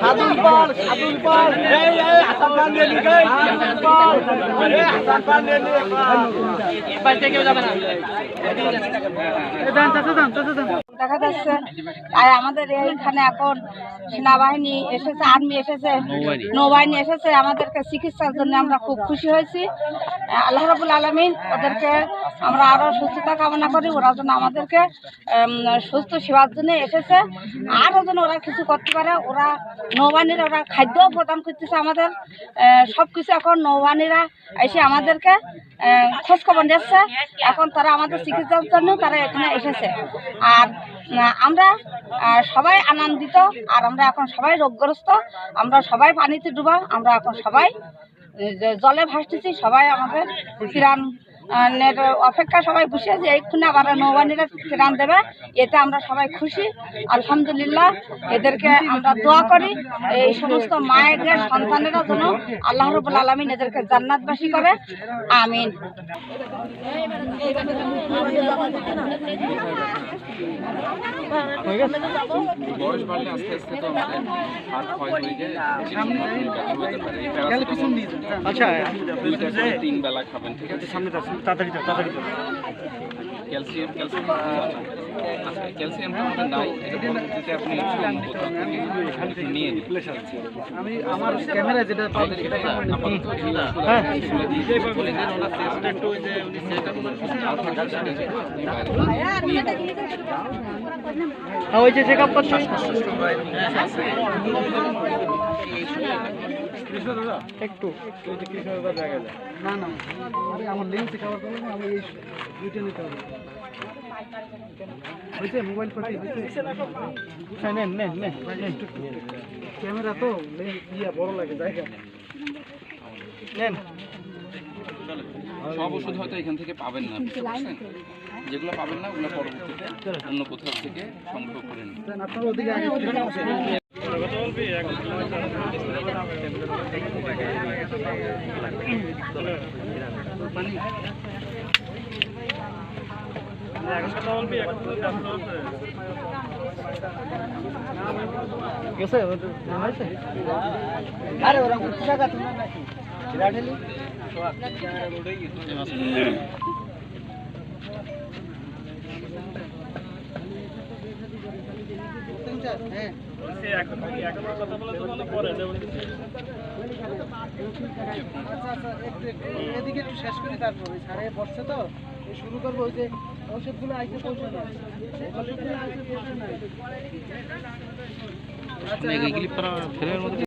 সাদুল পাল পাল এই এই হাসান খান নিয়ে লিখে সাদুল পাল এই হাসান খান নিয়ে দেখা যাচ্ছে। আর আমাদের এইখানে এখন সেনাবাহিনী এসেছে, আর্মি এসেছে, নৌবাহিনী এসেছে। আমাদেরকে চিকিৎসার জন্য আমরা খুব খুশি হয়েছি। আল্লাহ রাবুল আলমিন ওদেরকে আমরা আরও সুস্থতা কামনা করি ওরা যেন আমাদেরকে সুস্থ সেবার জন্য এসেছে। আরও যেন ওরা কিছু করতে পারে ওরা নৌবাহিনীরা ওরা খাদ্যও প্রদান করতেছে আমাদের। সব কিছু এখন নৌবাহিনীরা এসে আমাদেরকে আহ, খোঁজ খবর নিচ্ছে। এখন তারা আমাদের চিকিৎসার জন্য তারা এখানে এসেছে। আর আমরা সবাই আনন্দিত আর আমরা এখন সবাই রোগগ্রস্ত। আমরা সবাই পানিতে ডুবা আমরা এখন সবাই জলে ভাসতেছি সবাই আমাদের নের অপেক্ষা সবাই বসে আছে এক্ষুনি আবার নৌবাহিনীরা ত্রাণ দেবে এতে আমরা সবাই খুশি। আলহামদুলিল্লাহ এদেরকে আমরা দোয়া করি এই সমস্ত মায়েদের সন্তানেরা যেন আল্লাহ রবুল আলমিন এদেরকে জান্নাতবাসী করে। আমিন। আচ্ছা। তিন বেলা খাবেন ঠিক আছে? সামনে তাড়াতাড়ি তাড়াতাড়ি ক্যালসিয়াম ক্যালসিয়াম আচ্ছা ক্যালসিয়ামটা আমাদের নাই এটা পরবর্তীতে আপনি একটু নিয়ে নিন। আমি আমার ক্যামেরা যেটা বলে দেন ওনার টেস্টটা একটু ওই যে উনি সেটা হয় সেটা নিয়ে যান। হ্যাঁ ওই যে চেক আপ করছি একটু। না না। আরে আমার লেন্সে খাবার করব না আমি এই দুইটা নিতে হবে। হয়েছে? মোবাইল পাতি হয়েছে? হ্যাঁ নেন নেন নেন নেন। ক্যামেরা তো ইয়া বড় লাগে জায়গা। নেন। সব ওষুধ হয়তো এখান থেকে পাবেন না যেগুলো পাবেন না ওগুলো পরবর্তীতে অন্য কোথাও থেকে সংগ্রহ করে নিন। গেছে আরে ওরা উঠতে থাকা তুমি নাকি রাঠেলি হ্যাঁ আচ্ছা, আচ্ছা, একটু একটু এদিকে একটু শেষ করি তারপর। সাড়ে বসছে তো শুরু করব, ওই যে ওষুধগুলো আইসে পৌঁছে না আচ্ছা